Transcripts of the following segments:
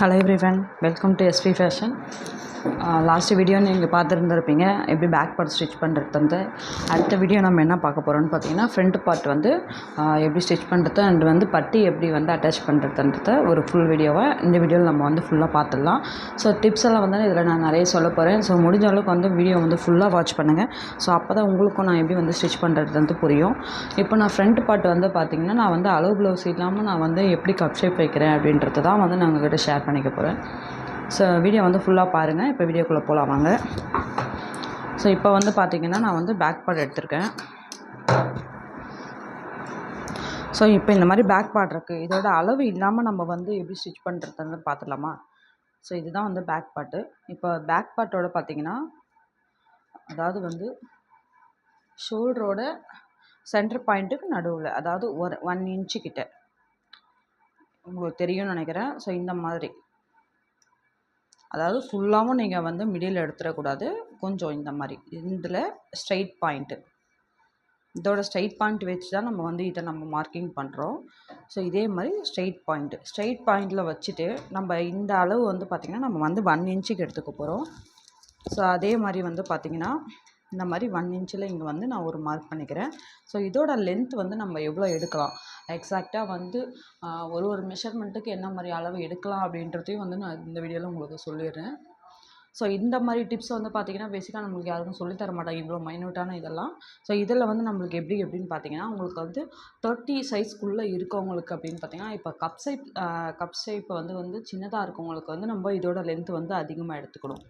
Hello everyone welcome to S P fashion last video நீங்கள் பார்த்துருந்துருப்பீங்க. எப்படி பேக் பார்ட் ஸ்டிச் பண்ணுறது வந்து. அடுத்த வீடியோ நம்ம என்ன பார்க்க போகிறோம்னு பார்த்தீங்கன்னா ஃப்ரண்ட் பார்ட் வந்து எப்படி ஸ்டிச் பண்ணுறது அண்ட் வந்து பட்டி எப்படி வந்து அட்டாச் பண்ணுறதுன்றத ஒரு ஃபுல் வீடியோவை இந்த வீடியோவில் நம்ம வந்து ஃபுல்லாக பார்த்துடலாம். ஸோ டிப்ஸ் எல்லாம் வந்து இதில் நான் நிறைய சொல்ல போகிறேன் ஸோ முடிஞ்ச அளவுக்கு வந்து வீடியோ வந்து ஃபுல்லாக வாட்ச் பண்ணுங்கள் ஸோ அப்போ தான் உங்களுக்கும் நான் எப்படி வந்து ஸ்டிச் பண்ணுறது வந்து புரியும். இப்போ நான் ஃப்ரண்ட் பார்ட் வந்து பார்த்திங்கன்னா நான் வந்து அளவு ப்ளவுஸ் இல்லாமல் நான் வந்து எப்படி கப் ஷேப் வைக்கிறேன் அப்படின்றது தான் வந்து நான் உங்ககிட்ட ஷேர் பண்ணிக்க போகிறேன் ஸோ வீடியோ வந்து ஃபுல்லாக பாருங்கள் இப்போ வீடியோக்குள்ளே போகலாம் வாங்க. ஸோ இப்போ வந்து பார்த்திங்கன்னா நான் வந்து பேக் பார்ட் எடுத்திருக்கேன். ஸோ இப்போ இந்த மாதிரி பேக் பார்ட் இருக்குது இதோட அளவு இல்லாமல் நம்ம வந்து எப்படி ஸ்டிச் பண்ணுறதுன்னு பார்த்துடலாமா ஸோ இதுதான் வந்து பேக் பார்ட்டு இப்போ பேக் பார்ட்டோட பார்த்திங்கன்னா அதாவது வந்து ஷோல்டரோட சென்டர் பாயிண்ட்டுக்கு நடுவில் அதாவது ஒரு ஒன் இன்ச்சு கிட்ட. உங்களுக்கு தெரியும்னு நினைக்கிறேன். ஸோ இந்த மாதிரி. அதாவது ஃபுல்லாகவும் நீங்கள் வந்து மிடில் எடுத்துடக்கூடாது. கொஞ்சம் இந்த மாதிரி. இதில் ஸ்ட்ரைட் பாயிண்ட்டு இதோட ஸ்ட்ரைட் பாயிண்ட் வச்சு தான் நம்ம வந்து இதை நம்ம மார்க்கிங் பண்ணுறோம் ஸோ இதே மாதிரி ஸ்ட்ரைட் பாயிண்ட்டு ஸ்ட்ரைட் பாயிண்டில் வச்சுட்டு நம்ம இந்த அளவு வந்து பார்த்திங்கன்னா நம்ம வந்து ஒன் இன்ச்சுக்கு எடுத்துக்க போகிறோம் ஸோ அதே மாதிரி வந்து பார்த்திங்கன்னா இந்த மாதிரி ஒன் இன்ச்சில் இங்கே வந்து நான் ஒரு மார்க் பண்ணிக்கிறேன். ஸோ இதோட லென்த் வந்து நம்ம எவ்வளோ எடுக்கலாம்? எக்ஸாக்டாக வந்து ஒரு ஒரு மெஷர்மெண்ட்டுக்கு என்ன மாதிரி அளவு எடுக்கலாம் அப்படின்றதையும் வந்து நான் இந்த வீடியோவில் உங்களுக்கு சொல்லிடுறேன். ஸோ இந்த மாதிரி டிப்ஸ் வந்து பார்த்திங்கன்னா பேசிக்காக நம்மளுக்கு யாருக்கும் சொல்லித்தர மாட்டாங்க. இவ்வளோ மைன்யூட்டான இதெல்லாம். ஸோ இதில் வந்து நம்மளுக்கு எப்படி எப்படின்னு பார்த்தீங்கன்னா உங்களுக்கு வந்து தேர்ட்டி சைஸ்க்குள்ளே இருக்கவங்களுக்கு அப்படின்னு பார்த்தீங்கன்னா இப்போ கப் ஷேப் கப் ஷேப் வந்து வந்து சின்னதாக இருக்கவங்களுக்கு வந்து நம்ம இதோட லென்த் வந்து அதிகமாக எடுத்துக்கணும்.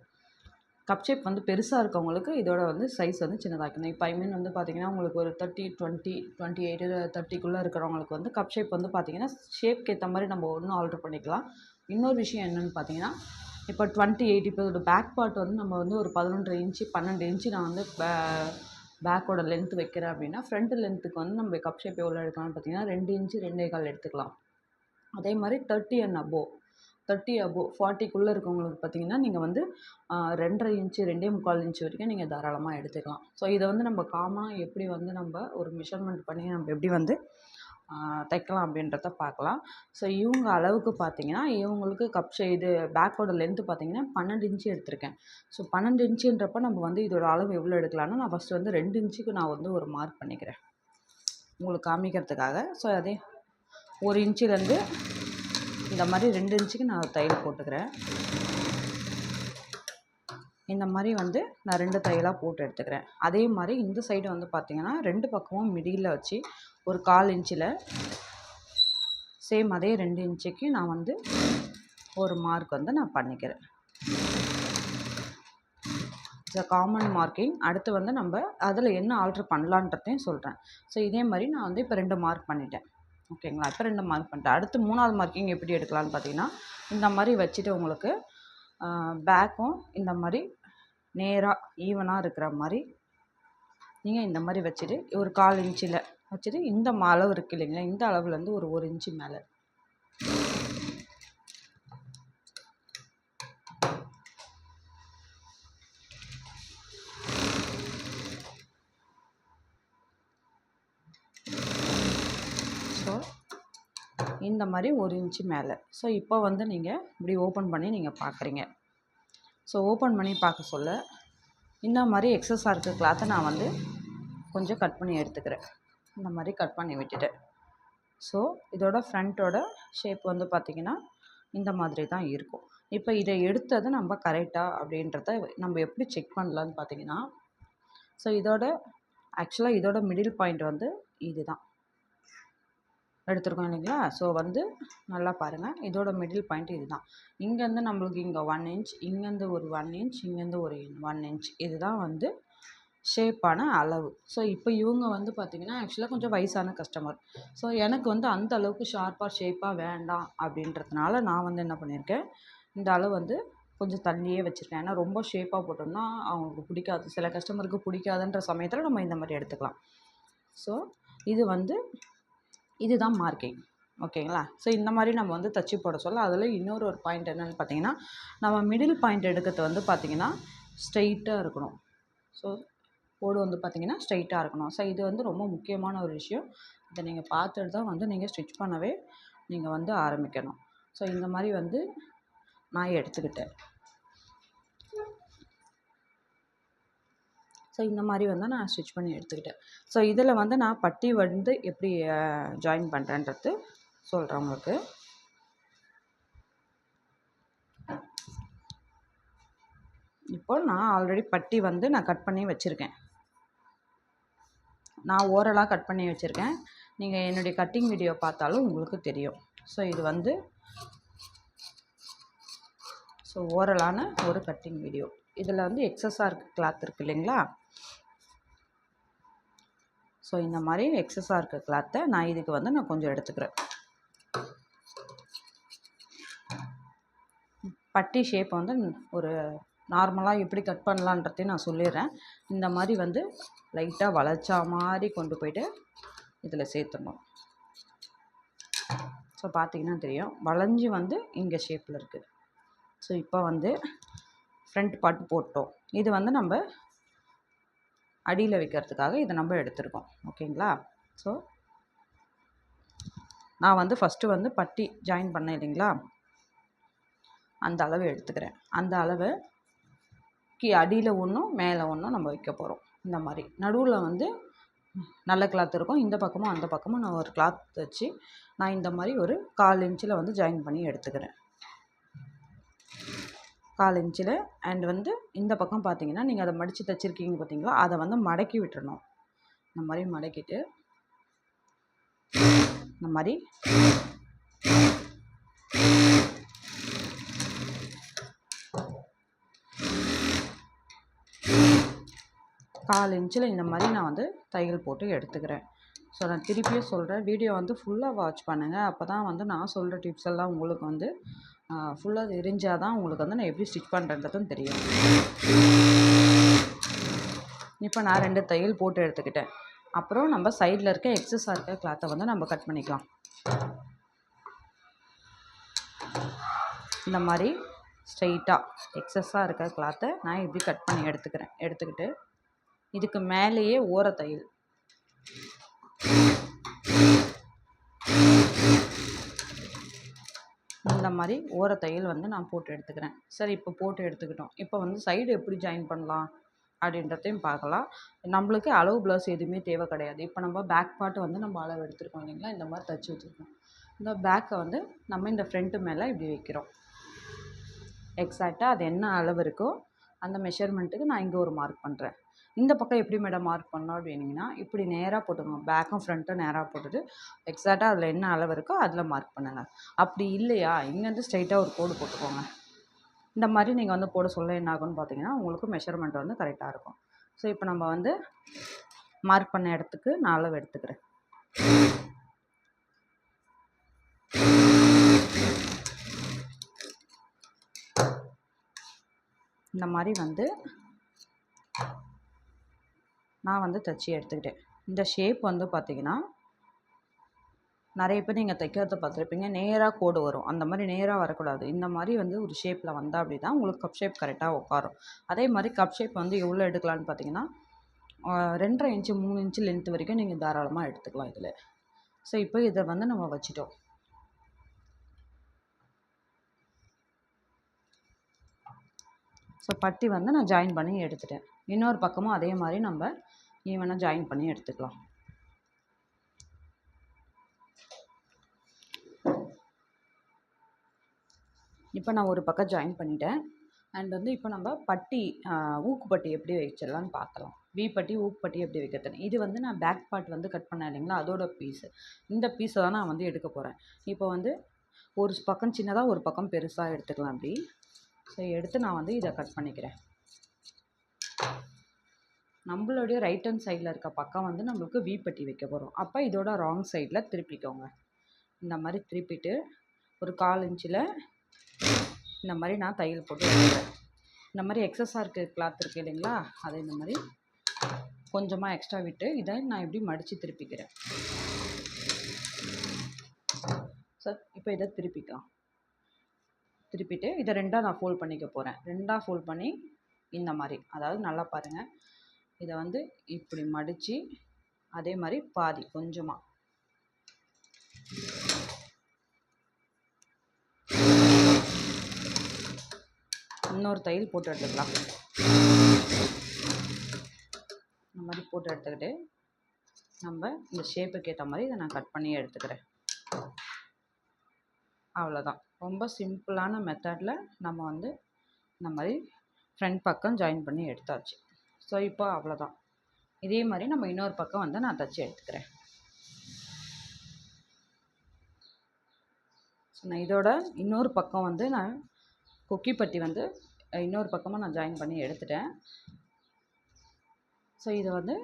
கப் ஷேப் வந்து பெருசாக இருக்கவங்களுக்கு இதோட வந்து சைஸ் வந்து சின்னதாக இப்போ ஐ மீன் வந்து பார்த்திங்கன்னா உங்களுக்கு ஒரு தேர்ட்டி டுவெண்ட்டி டுவெண்ட்டி எயிட்டு தேர்ட்டிக்குள்ளே இருக்கிறவங்களுக்கு வந்து கப் ஷேப் வந்து பார்த்திங்கன்னா ஷேப்க்கு ஏற்ற மாதிரி நம்ம ஒன்றும் ஆல்ட்ரு பண்ணிக்கலாம். இன்னொரு விஷயம் என்னென்னு பார்த்தீங்கன்னா இப்போ டுவெண்ட்டி எயிட் இப்போ இதோட பேக் பார்ட் வந்து நம்ம வந்து ஒரு பதினொன்றரை இன்ச்சு பன்னெண்டு இன்ச்சு நான் வந்து பேக்கோட லென்த் வைக்கிறேன் அப்படின்னா ஃப்ரண்ட் லென்த்துக்கு வந்து நம்ம கப் ஷேப் எவ்வளோ எடுக்கலாம்னு பார்த்தீங்கன்னா ரெண்டு இன்ச்சு ரெண்டே கால் எடுத்துக்கலாம். அதே மாதிரி thirty and above thirty above ஃபார்ட்டிக்குள்ளே இருக்கவங்களுக்கு பார்த்தீங்கன்னா நீங்கள் வந்து ரெண்டரை இன்ச்சு ரெண்டே முக்கால் இன்ச்சு வரைக்கும் நீங்கள் தாராளமாக எடுத்துக்கலாம். ஸோ இதை வந்து நம்ம காமனாக எப்படி வந்து நம்ம ஒரு மெஷர்மெண்ட் பண்ணி நம்ம எப்படி வந்து தைக்கலாம் அப்படின்றத பார்க்கலாம். ஸோ இவங்க அளவுக்கு பார்த்தீங்கன்னா இவங்களுக்கு கப் இது பேக்கோட லென்த்து பார்த்தீங்கன்னா பன்னெண்டு இன்ச்சு எடுத்திருக்கேன். ஸோ பன்னெண்டு இன்ச்சுன்றப்ப நம்ம வந்து இதோட அளவு எவ்வளோ எடுக்கலாம்னா நான் ஃபஸ்ட்டு வந்து ரெண்டு இன்ச்சுக்கு நான் வந்து ஒரு மார்க் பண்ணிக்கிறேன். உங்களுக்கு காமிக்கிறதுக்காக. ஸோ அதே ஒரு இன்ச்சிலேருந்து இந்த மாதிரி ரெண்டு இன்ச்சுக்கு நான் தையல் போட்டுக்கிறேன். இந்த மாதிரி வந்து நான் ரெண்டு தையலாக போட்டு எடுத்துக்கிறேன். அதே மாதிரி இந்த சைடு வந்து பார்த்திங்கன்னா ரெண்டு பக்கமும் மிடியில் வச்சு ஒரு கால் இன்ச்சில் சேம் அதே ரெண்டு இன்ச்சுக்கு நான் வந்து ஒரு மார்க் வந்து நான் பண்ணிக்கிறேன். இட்ஸ் அ காமன் மார்க்கிங் அடுத்து வந்து நம்ம அதில் என்ன ஆல்ட்ரு பண்ணலான்றதையும் சொல்கிறேன் ஸோ இதே மாதிரி நான் வந்து இப்போ ரெண்டு மார்க் பண்ணிட்டேன். ஓகேங்களா? இப்போ ரெண்டு மார்க் பண்ணிட்டேன். அடுத்து மூணாவது மார்க்கிங் எப்படி எடுக்கலான்னு பார்த்தீங்கன்னா இந்த மாதிரி வச்சுட்டு உங்களுக்கு பேக்கும் இந்த மாதிரி நேராக ஈவனாக இருக்கிற மாதிரி நீங்கள் இந்த மாதிரி வச்சுட்டு ஒரு கால் இன்ச்சில் வச்சுட்டு இந்த அளவு இருக்கு இல்லைங்களா? இந்த அளவுலேருந்து ஒரு ஒரு இன்ச்சு மேலே ஸோ இந்த மாதிரி ஒரு இன்ச்சு மேலே. ஸோ இப்போ வந்து நீங்கள் இப்படி ஓப்பன் பண்ணி நீங்கள் பார்க்குறீங்க ஸோ ஓப்பன் பண்ணி பார்க்க சொல்ல இந்த மாதிரி எக்ஸஸாக இருக்க கிளாத்தை நான் வந்து கொஞ்சம் கட் பண்ணி எடுத்துக்கிறேன். இந்த மாதிரி கட் பண்ணி விட்டுட்டேன் ஸோ இதோட ஃப்ரண்ட்டோட ஷேப் வந்து பார்த்திங்கன்னா இந்த மாதிரி தான் இருக்கும். இப்போ இதை எடுத்தது நம்ம கரெக்டாக அப்படின்றத நம்ம எப்படி செக் பண்ணலான்னு பார்த்தீங்கன்னா ஸோ இதோட ஆக்சுவலாக இதோட மிடில் பாயிண்ட் வந்து இது தான். எடுத்திருக்கோம் இல்லைங்களா? ஸோ வந்து நல்லா பாருங்கள் இதோட மிடில் பாயிண்ட் இதுதான். இங்கேருந்து நம்மளுக்கு இங்கே ஒன் இன்ச் இங்கேருந்து ஒரு ஒன் இன்ச் இங்கேருந்து ஒரு ஒன் இன்ச் இதுதான் வந்து ஷேப்பான அளவு. ஸோ இப்போ இவங்க வந்து பார்த்திங்கன்னா ஆக்சுவலாக கொஞ்சம் வயசான கஸ்டமர் ஸோ எனக்கு வந்து அந்த அளவுக்கு ஷார்ப்பாக ஷேப்பாக வேண்டாம் அப்படின்றதுனால நான் வந்து என்ன பண்ணியிருக்கேன் இந்த அளவு வந்து கொஞ்சம் தள்ளியே வச்சுருக்கேன். ஏன்னா ரொம்ப ஷேப்பாக போட்டோம்னா அவங்களுக்கு பிடிக்காது. சில கஸ்டமருக்கு பிடிக்காதுன்ற சமயத்தில் நம்ம இந்த மாதிரி எடுத்துக்கலாம். ஸோ இது வந்து இதுதான் மார்க்கிங் ஓகேங்களா? ஸோ இந்த மாதிரி நம்ம வந்து தச்சு போட சொல்ல. அதில் இன்னொரு ஒரு பாயிண்ட் என்னென்னு பார்த்தீங்கன்னா நம்ம மிடில் பாயிண்ட் எடுக்கிறது வந்து பார்த்திங்கன்னா ஸ்ட்ரெயிட்டாக இருக்கணும். ஸோ கோடு வந்து பார்த்திங்கன்னா ஸ்ட்ரைட்டாக இருக்கணும். ஸோ இது வந்து ரொம்ப முக்கியமான ஒரு விஷயம். இதை நீங்கள் பார்த்துட்டு தான் வந்து நீங்கள் ஸ்டிச் பண்ணவே நீங்கள் வந்து ஆரம்பிக்கணும். ஸோ இந்த மாதிரி வந்து நான் எடுத்துக்கிட்டேன். ஸோ இந்த மாதிரி வந்து நான் ஸ்டிச் பண்ணி எடுத்துக்கிட்டேன். ஸோ இதில் வந்து நான் பட்டி வந்து எப்படி ஜாயின் பண்ணுறேன்றது சொல்கிறேன் உங்களுக்கு. இப்போ நான் ஆல்ரெடி பட்டி வந்து நான் கட் பண்ணி வச்சுருக்கேன். நான் ஓரலாக கட் பண்ணி வச்சுருக்கேன். நீங்கள் என்னுடைய கட்டிங் வீடியோ பார்த்தாலும் உங்களுக்கு தெரியும். ஸோ இது வந்து ஸோ ஓரலான ஒரு கட்டிங் வீடியோ இதில் வந்து எக்ஸஸாக இருக்குது கிளாத் இருக்குது இல்லைங்களா? ஸோ இந்த மாதிரி எக்ஸஸாக இருக்க கிளாத்தை நான் இதுக்கு வந்து நான் கொஞ்சம் எடுத்துக்கிறேன். பட்டி ஷேப் வந்து ஒரு நார்மலாக எப்படி கட் பண்ணலான்றதையும் நான் சொல்லிடுறேன். இந்த மாதிரி வந்து லைட்டாக வளைச்சா மாதிரி கொண்டு போயிட்டு இதில் சேர்த்துடணும். ஸோ பார்த்தீங்கன்னா தெரியும். வளைஞ்சி வந்து இங்கே ஷேப்பில் இருக்குது ஸோ இப்போ வந்து ஃப்ரண்ட் பார்ட் போட்டோம். இது வந்து நம்ம அடியில் வைக்கிறதுக்காக இதை நம்ம எடுத்துருக்கோம். ஓகேங்களா? ஸோ நான் வந்து ஃபஸ்ட்டு வந்து பட்டி ஜாயின் பண்ணேன் இல்லைங்களா? அந்த அளவு எடுத்துக்கிறேன். அந்த அளவு கீ அடியில் ஒன்றும் மேலே ஒன்றும் நம்ம வைக்க போகிறோம் இந்த மாதிரி. நடுவில் வந்து நல்ல கிளாத் இருக்கும். இந்த பக்கமும் அந்த பக்கமும் நான் ஒரு கிளாத் வச்சு நான் இந்த மாதிரி ஒரு கால் இன்ச்சில் வந்து ஜாயின் பண்ணி எடுத்துக்கிறேன். கால் இன்ச்சில். அண்ட் வந்து இந்த பக்கம் பார்த்தீங்கன்னா நீங்கள் அதை மடித்து தைச்சிருக்கீங்க பார்த்தீங்களா அதை வந்து மடக்கி விட்டுறணும். இந்த மாதிரி மடக்கிட்டு இந்த மாதிரி. கால் இன்ச்சில் இந்த மாதிரி நான் வந்து தையல் போட்டு எடுத்துக்கிறேன். ஸோ நான் திருப்பியும் சொல்கிறேன் வீடியோ வந்து ஃபுல்லாக வாட்ச் பண்ணுங்கள் அப்போ தான் வந்து நான் சொல்கிற டிப்ஸ் எல்லாம் உங்களுக்கு வந்து ஃபுல்லாக தெரிஞ்சால் தான் உங்களுக்கு வந்து நான் எப்படி ஸ்டிச் பண்ணுறன்றதும் தெரியும். இப்போ நான் ரெண்டு தையல் போட்டு எடுத்துக்கிட்டேன். அப்புறம் நம்ம சைடில் இருக்க எக்ஸஸாக இருக்க கிளாத்தை வந்து நம்ம கட் பண்ணிக்கலாம். இந்த மாதிரி ஸ்ட்ரைட்டாக எக்ஸஸாக இருக்க கிளாத்தை நான் இப்படி கட் பண்ணி எடுத்துக்கிறேன். எடுத்துக்கிட்டு இதுக்கு மேலேயே ஓர தையல். இந்த மாதிரி ஓர தையல் வந்து நான் போட்டு எடுத்துக்கிறேன். சரி இப்போ போட்டு எடுத்துக்கிட்டோம். இப்போ வந்து சைடு எப்படி ஜாயின் பண்ணலாம் அப்படின்றதையும் பார்க்கலாம். நம்மளுக்கு அளவு ப்ளவுஸ் எதுவுமே தேவை கிடையாது. இப்போ நம்ம பேக் பார்ட்டு வந்து நம்ம அளவு எடுத்துருக்கோம் இல்லைங்களா? இந்த மாதிரி தைச்சி வச்சுருக்கோம். இந்த பேக்கை வந்து நம்ம இந்த ஃப்ரண்ட்டு மேலே இப்படி வைக்கிறோம். எக்ஸாக்டாக அது என்ன அளவு இருக்கோ அந்த மெஷர்மெண்ட்டுக்கு நான் இங்கே ஒரு மார்க் பண்ணுறேன் இந்த பக்கம் எப்படி மேடம் மார்க் பண்ணோம் அப்படின்னீங்கன்னா இப்படி நேராக போட்டுக்கோங்க. பேக்கும் ஃப்ரண்ட்டும் நேராக போட்டுட்டு எக்ஸாக்டாக அதில் என்ன அளவு இருக்கோ அதில் மார்க் பண்ணுங்கள் அப்படி இல்லையா? இங்கேருந்து ஸ்ட்ரைட்டாக ஒரு கோடு போட்டுக்கோங்க. இந்த மாதிரி நீங்கள் வந்து போட சொல்ல என்ன ஆகும்னு பார்த்தீங்கன்னா உங்களுக்கு மெஷர்மெண்ட் வந்து கரெக்டாக இருக்கும். ஸோ இப்போ நம்ம வந்து மார்க் பண்ண இடத்துக்கு நான் அளவு எடுத்துக்கிறேன். இந்த மாதிரி வந்து நான் வந்து தைச்சி எடுத்துக்கிட்டேன். இந்த ஷேப் வந்து பார்த்திங்கன்னா நிறைய பேர் நீங்கள் தைக்கிறத பார்த்துருப்பீங்க. நேராக கோடு வரும். அந்த மாதிரி நேராக வரக்கூடாது. இந்த மாதிரி வந்து ஒரு ஷேப்பில் வந்தால் அப்படி தான் உங்களுக்கு கப் ஷேப் கரெக்டாக உட்காரும். அதே மாதிரி கப் ஷேப் வந்து எவ்வளோ எடுக்கலான்னு பார்த்தீங்கன்னா ரெண்டரை இன்ச்சு மூணு இன்ச்சு லென்த் வரைக்கும் நீங்கள் தாராளமாக எடுத்துக்கலாம் இதில். ஸோ இப்போ இதை வந்து நம்ம வச்சிட்டோம். ஸோ பட்டி வந்து நான் ஜாயின் பண்ணி எடுத்துட்டேன். இன்னொரு பக்கமும் அதே மாதிரி நம்ம ஈவனாக ஜாயின் பண்ணி எடுத்துக்கலாம். இப்போ நான் ஒரு பக்கம் ஜாயின் பண்ணிட்டேன். அண்ட் வந்து இப்போ நம்ம பட்டி ஊக்குப்பட்டி எப்படி வச்சிடலான்னு பார்க்கலாம். வி பட்டி ஊக்குப்பட்டி எப்படி வைக்கிறது இது வந்து நான் பேக் பார்ட் வந்து கட் பண்ணேன் இல்லைங்களா? அதோட பீஸு இந்த பீஸை தான் நான் வந்து எடுக்க போகிறேன் இப்போ வந்து ஒரு பக்கம் சின்னதாக ஒரு பக்கம் பெருசாக எடுத்துக்கலாம் அப்படி. ஸோ எடுத்து நான் வந்து இதை கட் பண்ணிக்கிறேன். நம்மளுடைய ரைட் ஹேண்ட் சைடில் இருக்க பக்கம் வந்து நம்மளுக்கு வி பட்டி வைக்க போகிறோம் அப்போ இதோட ராங் சைடில் திருப்பிக்கோங்க. இந்த மாதிரி திருப்பிட்டு ஒரு கால் இன்ச்சில் இந்த மாதிரி நான் தையல் போட்டு இந்த மாதிரி எக்ஸஸாக இருக்க கிளாத் இருக்குது இல்லைங்களா? அதை இந்த மாதிரி கொஞ்சமாக எக்ஸ்ட்ரா விட்டு இதை நான் இப்படி மடித்து திருப்பிக்கிறேன். சார் இப்போ இதை திருப்பிக்கலாம். திருப்பிட்டு இதை ரெண்டாக நான் ஃபோல்ட் பண்ணிக்க போகிறேன் ரெண்டாக ஃபோல்ட் பண்ணி இந்த மாதிரி அதாவது நல்லா பாருங்கள் இதை வந்து இப்படி மடித்து அதே மாதிரி பாதி கொஞ்சமாக இன்னொரு தையல் போட்டு எடுத்துக்கலாம். இந்த மாதிரி போட்டு எடுத்துக்கிட்டு நம்ம இந்த ஷேப்புக்கு ஏற்ற மாதிரி இதை நான் கட் பண்ணி எடுத்துக்கிறேன். அவ்வளோதான் ரொம்ப சிம்பிளான மெத்தடில் நம்ம வந்து இந்த மாதிரி ஃப்ரண்ட் பக்கம் ஜாயின் பண்ணி எடுத்தாச்சு. ஸோ இப்போ அவ்வளோதான். இதே மாதிரி நம்ம இன்னொரு பக்கம் வந்து நான் தச்சு எடுத்துக்கிறேன். ஸோ நான் இதோட இன்னொரு பக்கம் வந்து நான் கொக்கி பட்டி வந்து இன்னொரு பக்கமாக நான் ஜாயின் பண்ணி எடுத்துட்டேன். ஸோ இதை வந்து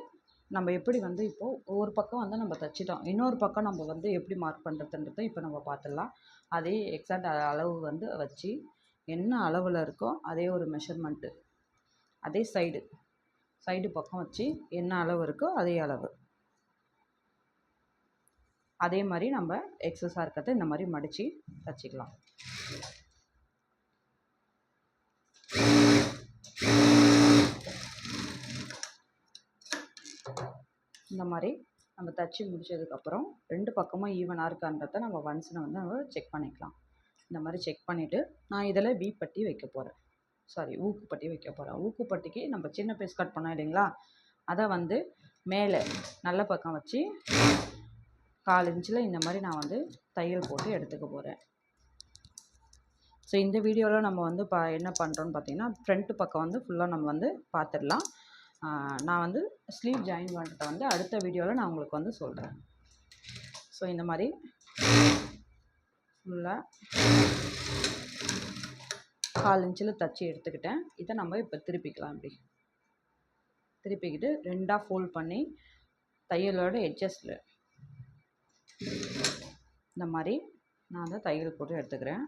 நம்ம எப்படி வந்து இப்போது ஒரு பக்கம் வந்து நம்ம தைச்சிட்டோம். இன்னொரு பக்கம் நம்ம வந்து எப்படி மார்க் பண்ணுறதுன்றதை இப்போ நம்ம பார்த்துடலாம். அதே எக்ஸாக்ட் அளவு வந்து வச்சு என்ன அளவில் இருக்கோ அதே ஒரு மெஷர்மெண்ட்டு அதே சைடு சைடு பக்கம் வச்சு என்ன அளவு இருக்கோ அதே அளவு. அதே மாதிரி நம்ம எக்ஸஸாக இருக்கிறத இந்த மாதிரி மடித்து தச்சுக்கலாம் இந்த மாதிரி நம்ம தச்சு முடிச்சதுக்கப்புறம் ரெண்டு பக்கமும் ஈவனாக இருக்கான்றத நம்ம ஒன்ஸில் வந்து நம்ம செக் பண்ணிக்கலாம். இந்த மாதிரி செக் பண்ணிவிட்டு நான் இதில் வி பட்டி வைக்க போகிறேன் சாரி ஊக்குப்பட்டி வைக்க போகிறேன் ஊக்குப்பட்டிக்கு நம்ம சின்ன பீஸ் கட் பண்ணோம் இல்லைங்களா? அதை வந்து மேலே நல்ல பக்கம் வச்சு கால் இன்ச்சில் இந்த மாதிரி நான் வந்து தையல் போட்டு எடுத்துக்க போகிறேன் ஸோ இந்த வீடியோவில் நம்ம வந்து பா என்ன பண்ணுறோன்னு பார்த்தீங்கன்னா ஃப்ரண்ட்டு பக்கம் வந்து ஃபுல்லாக நம்ம வந்து பார்த்துடலாம் நான் வந்து ஸ்லீவ் ஜாயின் பண்ணுறத வந்து அடுத்த வீடியோவில் நான் உங்களுக்கு வந்து சொல்கிறேன் ஸோ இந்த மாதிரி ஃபுல்லாக கால் இன்ச்சில் தச்சு எடுத்துக்கிட்டேன். இதை நம்ம இப்போ திருப்பிக்கலாம் இப்படி திருப்பிக்கிட்டு ரெண்டாக ஃபோல்ட் பண்ணி தையலோட எட்ஜஸ்டில் இந்த மாதிரி நான் வந்து தையல் போட்டு எடுத்துக்கிறேன்.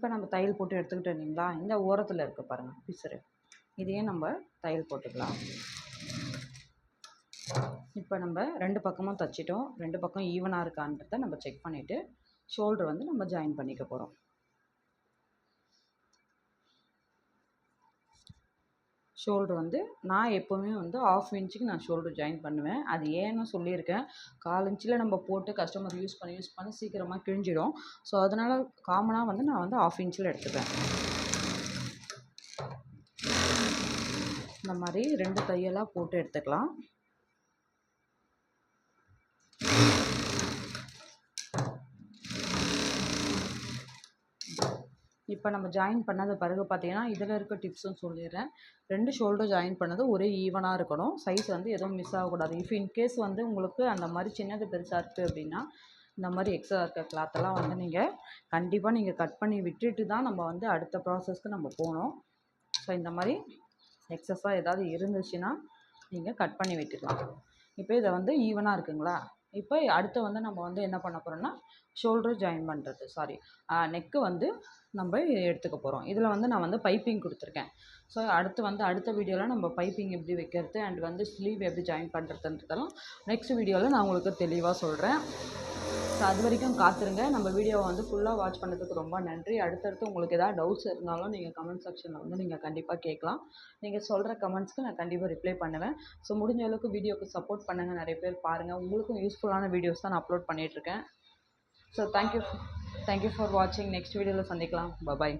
இப்போ நம்ம தையல் போட்டு எடுத்துக்கிட்டோம் இல்லைங்களா? இந்த ஓரத்தில் இருக்க பாருங்கள் பிசுறு. இதையே நம்ம தையல் போட்டுக்கலாம். இப்போ நம்ம ரெண்டு பக்கமும் தைச்சிட்டோம். ரெண்டு பக்கம் ஈவனாக இருக்கான்றத நம்ம செக் பண்ணிவிட்டு ஷோல்டர் வந்து நம்ம ஜாயின் பண்ணிக்க போகிறோம் ஷோல்டர் வந்து நான் எப்போவுமே வந்து ஆஃப் இன்ச்சுக்கு நான் ஷோல்டர் ஜாயின் பண்ணுவேன். அது ஏன்னு சொல்லியிருக்கேன். கால் இன்ச்சில் நம்ம போட்டு கஸ்டமர் யூஸ் பண்ணி யூஸ் பண்ணி சீக்கிரமாக கிழிஞ்சிடும். ஸோ அதனால் காமனாக வந்து நான் வந்து ஆஃப் இன்ச்சில் எடுத்துப்பேன். இந்த மாதிரி ரெண்டு தையலாக போட்டு எடுத்துக்கலாம். இப்போ நம்ம ஜாயின் பண்ணது பிறகு பார்த்தீங்கன்னா இதில் இருக்க டிப்ஸும் சொல்லிடுறேன். ரெண்டு ஷோல்டர் ஜாயின் பண்ணது ஒரே ஈவனாக இருக்கணும். சைஸ் வந்து எதுவும் மிஸ் ஆகக்கூடாது. இஃப் இன்கேஸ் வந்து உங்களுக்கு அந்த மாதிரி சின்னது பெருசாக இருக்குது அப்படின்னா இந்த மாதிரி எக்ஸ்ட்ரா இருக்க கிளாத்தெல்லாம் வந்து நீங்கள் கண்டிப்பாக நீங்கள் கட் பண்ணி விட்டுட்டு தான் நம்ம வந்து அடுத்த ப்ராசஸ்க்கு நம்ம போகணும். ஸோ இந்த மாதிரி எக்ஸஸாக ஏதாவது இருந்துச்சுன்னா நீங்கள் கட் பண்ணி விட்டுக்கலாம். இப்போ இதை வந்து ஈவனாக இருக்குங்களா? இப்போ அடுத்து வந்து நம்ம வந்து என்ன பண்ண போகிறோம்னா ஷோல்டர் ஜாயின் பண்ணுறது சாரி நெக்கு வந்து நம்ம எடுத்துக்க போகிறோம் இதில் வந்து நான் வந்து பைப்பிங் கொடுத்துருக்கேன். ஸோ அடுத்து வந்து அடுத்த வீடியோவில் நம்ம பைப்பிங் எப்படி வைக்கிறது அண்ட் வந்து ஸ்லீவ் எப்படி ஜாயின் பண்ணுறதுன்றதெல்லாம் நெக்ஸ்ட் வீடியோவில் நான் உங்களுக்கு தெளிவாக சொல்கிறேன் ஸோ அது வரைக்கும் காத்துருங்க. நம்ம வீடியோவை வந்து ஃபுல்லாக வாட்ச் பண்ணதுக்கு ரொம்ப நன்றி. அடுத்தடுத்து உங்களுக்கு எதாவது டவுட்ஸ் இருந்தாலும் நீங்கள் கமெண்ட் செக்ஷனில் வந்து நீங்கள் கண்டிப்பாக கேட்கலாம். நீங்கள் சொல்கிற கமெண்ட்ஸ்க்கு நான் கண்டிப்பாக ரிப்ளை பண்ணுவேன். ஸோ முடிஞ்ச அளவுக்கு வீடியோக்கு சப்போர்ட் பண்ணுங்கள் நிறைய பேர் பாருங்கள் உங்களுக்கும் யூஸ்ஃபுல்லான வீடியோஸ் தான் நான் அப்லோட் பண்ணிகிட்ருக்கேன் so thank you thank you for வாட்சிங் நெக்ஸ்ட் வீடியோவில் சந்திக்கலாம். பாய்